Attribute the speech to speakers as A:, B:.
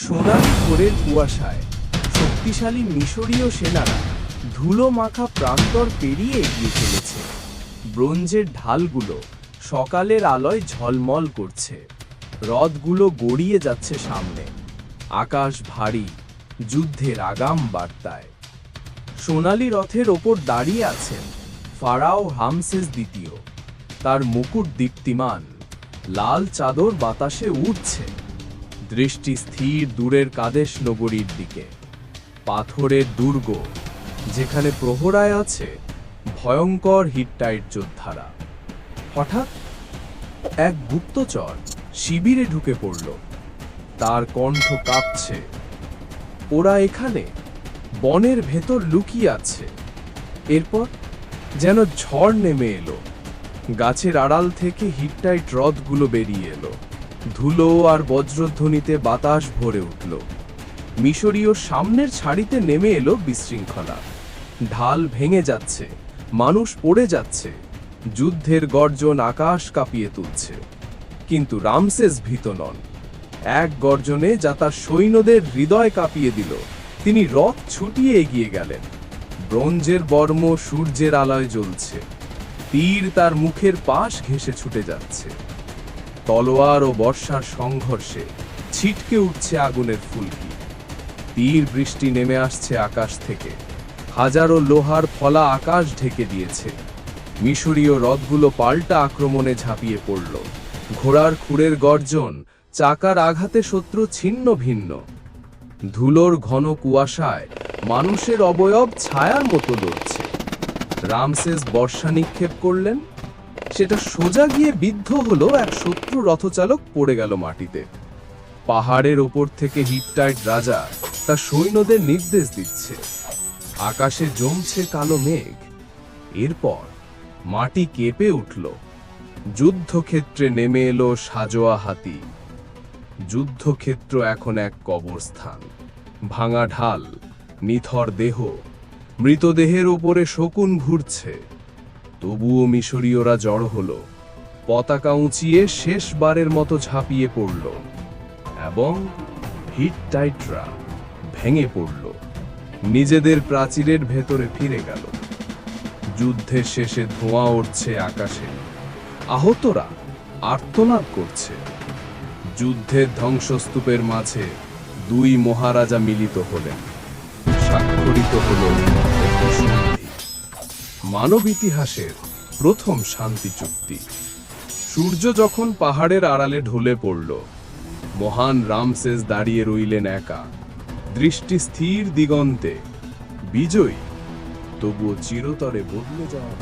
A: সোনালি ভোরের কুয়াশায়, শক্তিশালী মিশরীয় সেনারা ধুলো মাখা প্রান্তর পেরিয়ে এগিয়ে চলেছে। ব্রোঞ্জের ঢালগুলো সকালের আলোয় ঝলমল করছে। রথগুলো গড়িয়ে যাচ্ছে সামনে। আকাশ ভারী, যুদ্ধের আগাম বার্তায়। সোনালি রথের ওপর দাঁড়িয়ে আছেন ফারাও হামসেস দ্বিতীয়। তার মুকুট দীপ্তিমান, লাল চাদর বাতাসে উঠছে দৃষ্টি স্থির দূরের কাদেশ নগরীর দিকে। পাথরের দুর্গ, যেখানে প্রহরায় আছে ভয়ঙ্কর হিটটাইট যোদ্ধারা। হঠাৎ এক গুপ্তচর শিবিরে ঢুকে পড়ল। তার কণ্ঠ কাঁপছে। ওরা এখানে বনের ভেতর লুকিয়ে আছে। এরপর যেন ঝড় নেমে এলো। গাছের আড়াল থেকে হিটটাইট রথগুলো বেরিয়ে এলো। ধুলো আর বজ্রধ্বনিতে বাতাস ভরে উঠল। মিশরীয় সামনের ছাড়িতে নেমে এলো বিশৃঙ্খলা। ঢাল ভেঙে যাচ্ছে, মানুষ পড়ে যাচ্ছে, যুদ্ধের গর্জন আকাশ কাঁপিয়ে তুলছে। কিন্তু রামসেস ভীত নন। এক গর্জনে যা তার সৈন্যদের হৃদয় কাঁপিয়ে দিল, তিনি রথ ছুটিয়ে এগিয়ে গেলেন। ব্রোঞ্জের বর্ম সূর্যের আলোয় জ্বলছে। তীর তার মুখের পাশ ঘেঁষে ছুটে যাচ্ছে। তলোয়ার ও বর্ষার সংঘর্ষে ছিটকে উঠছে আগুনের ফুলকি। তীর বৃষ্টি নেমে আসছে আকাশ থেকে। হাজারো লোহার ফলা আকাশ ঢেকে দিয়েছে। মিশরীয় রথগুলো পাল্টা আক্রমণে ঝাঁপিয়ে পড়ল। ঘোড়ার খুঁড়ের গর্জন, চাকার আঘাতে শত্রু ছিন্ন ভিন্ন। ধুলোর ঘন কুয়াশায় মানুষের অবয়ব ছায়ার মতো লড়ছে রামসেস বর্ষা নিক্ষেপ করলেন। সেটা সোজা গিয়ে বিদ্ধ হলো এক শত্রু রথচালক পড়ে গেল মাটিতে। পাহাড়ের ওপর থেকে হিটটাইট রাজা তার সৈন্যদের নির্দেশ দিচ্ছে। আকাশে জমছে কালো মেঘ। এরপর মাটি কেঁপে উঠল। যুদ্ধক্ষেত্রে নেমে এলো সাজোয়া হাতি। যুদ্ধক্ষেত্র এখন এক কবরস্থান। ভাঙা ঢাল, নিথর দেহ, মৃতদেহের ওপরে শকুন ঘুরছে। তবুও মিশরীয়রা জড় হলো। পতাকা উঁচিয়ে শেষবারের মতো ঝাঁপিয়ে পড়ল এবং হিটটাইটরা ভেঙে পড়ল। নিজেদের প্রাচীরের ভেতরে ফিরে গেল। যুদ্ধের শেষে ধোঁয়া উঠছে আকাশে। আহতরা আর্তনাদ করছে। যুদ্ধের ধ্বংসস্তূপের মাঝে দুই মহারাজা মিলিত হলেন। স্বাক্ষরিত হল একটি সন্ধি মানব ইতিহাসের প্রথম শান্তি চুক্তি। সূর্য যখন পাহাড়ের আড়ালে ঢলে পড়ল, মহান রামসেস দাঁড়িয়ে রইলেন একা। দৃষ্টি স্থির দিগন্তে, বিজয়ী, তবুও চিরতরে বদলে যাওয়া